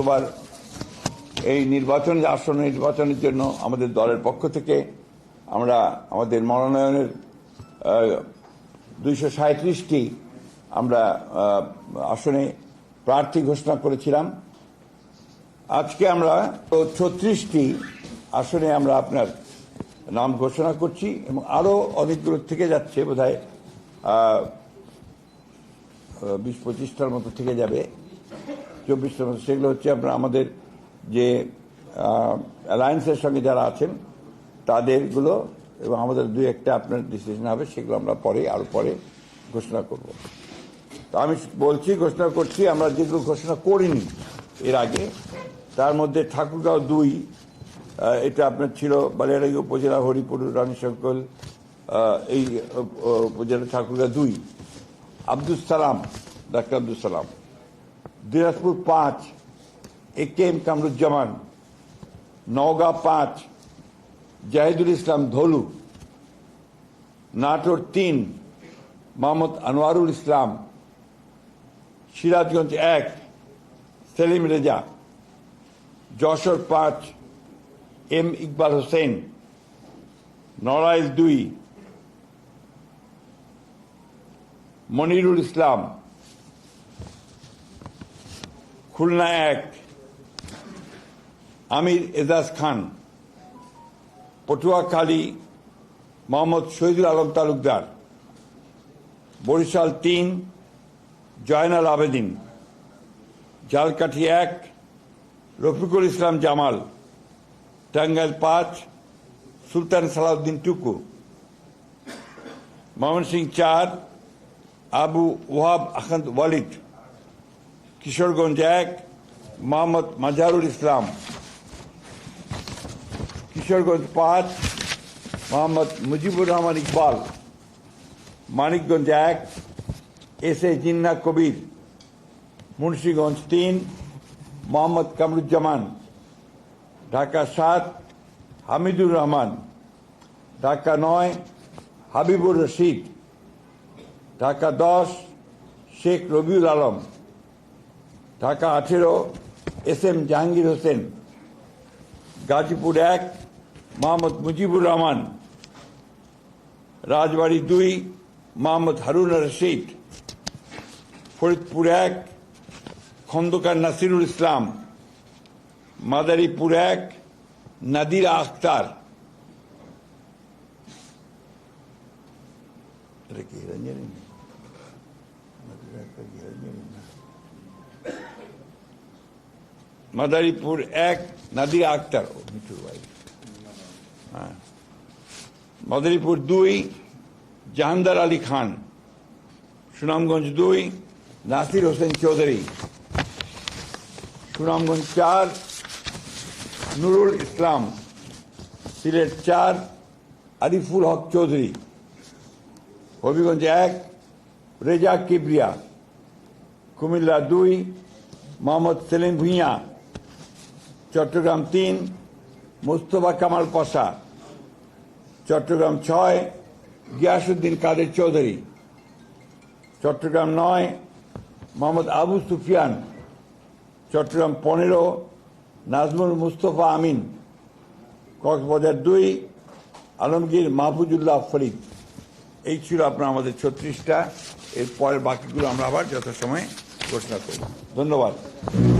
গতবার এই নির্বাচন আসন্ন নির্বাচনের জন্য আমাদের দলের পক্ষ থেকে আমরা আমাদের মনোনয়নের দুইশো সাঁত্রিশটি আমরা আসনে প্রার্থী ঘোষণা করেছিলাম। আজকে আমরা ছত্রিশটি আসনে আমরা আপনার নাম ঘোষণা করছি এবং আরও অনেকগুলো থেকে যাচ্ছে বোধ হয় বিশ পঁচিশটার মতো থেকে যাবে। চব্বিশটার মতো সেগুলো হচ্ছে আপনার আমাদের যে অ্যালায়েন্সের সঙ্গে যারা আছেন, তাদেরগুলো এবং আমাদের দুই একটা আপনার ডিসিশন হবে, সেগুলো আমরা পরে আরও পরে ঘোষণা করব। তো আমি বলছি, ঘোষণা করছি, আমরা যেগুলো ঘোষণা করিনি এর আগে, তার মধ্যে ঠাকুরগাঁও দুই এটা আপনার ছিল বালিয়াড়াই উপজেলা, হরিপুর রানীশঙ্কল এই উপজেলা ঠাকুরগাঁও দুই। আব্দুল সালাম, ডাক্তার আব্দুল সালাম। দিনাজপুর পাঁচ, A K M Kamruzzaman, Naogaon পাঁচ, জাহিদুল ইসলাম ধলু, নাটোর তিন, মোহাম্মদ আনোয়ারুল ইসলাম, সিরাজগঞ্জ এক, সেলিম রেজা, যশোর পাঁচ, এম ইকবাল হোসেন, নড়াইল দুই, মনিরুল ইসলাম খুলনা এক, আমির এজাজ খান, পটুয়াখালী মোহাম্মদ শহীদুল আলম তালুকদার, বরিশাল তিন, জয়নাল আবেদিন, জালকাঠি এক, রফিকুল ইসলাম জামাল, টাঙ্গাইল পাঁচ, সুলতান সালাউদ্দিন টুকু ময়মনসিং চার, আবু ওয়াব আহমদ ওয়ালিদ কিশোরগঞ্জ এক মোহাম্মদ মাজারুল ইসলাম। কিশোরগঞ্জ পাঁচ, মোহাম্মদ মুজিবুর রহমান ইকবাল। মানিকগঞ্জ এক, এস এ জিন্না কবির। মুন্সীগঞ্জ তিন, মোহাম্মদ কামরুজ্জামান। ঢাকা সাত, হামিদুর রহমান। ঢাকা নয়, হাবিবুর রশিদ। ঢাকা দশ, শেখ রবিউল আলম। ঢাকা আঠেরো এস এম জাহাঙ্গীর হোসেন গাজীপুর এক মোহাম্মদ মুজিবুর রহমান রাজবাড়ী দুই মোহাম্মদ হারুন রশিদ ফরিদপুর এক খন্দকার নাসিরুল ইসলাম মাদারীপুর এক নাদিরা আখতার এটা কি রঞ্জনী নাদিরা আখতার কি রঞ্জনী না? মাদারীপুর এক নাদিরা আক্তার। মিঠুর ভাই। হ্যাঁ। মাদারীপুর দুই, জাহানদার আলী খান। সুনামগঞ্জ দুই, নাসির হোসেন চৌধুরী। সুনামগঞ্জ চার, নুরুল ইসলাম। সিলেট চার, আরিফুল হক চৌধুরী। হবিগঞ্জ এক, রেজা কিবরিয়া। কুমিল্লা দুই, মোহাম্মদ সেলিম ভুঁইয়া। চট্টগ্রাম তিন, মুস্তফা কামাল পাশা। চট্টগ্রাম ছয় গিয়াসুদ্দিন কাদের চৌধুরী। চট্টগ্রাম নয়, মোহাম্মদ আবু সুফিয়ান। চট্টগ্রাম পনেরো, নাজমুল মুস্তফা আমিন। কক্সবাজার দুই, আলমগীর মাহফুজুল্লাহ ফরিদ। এই ছিল আপনার আমাদের ছত্রিশটা। এর পরের বাকিগুলো আমরা আবার যথাসময়ে ঘোষণা করব। ধন্যবাদ।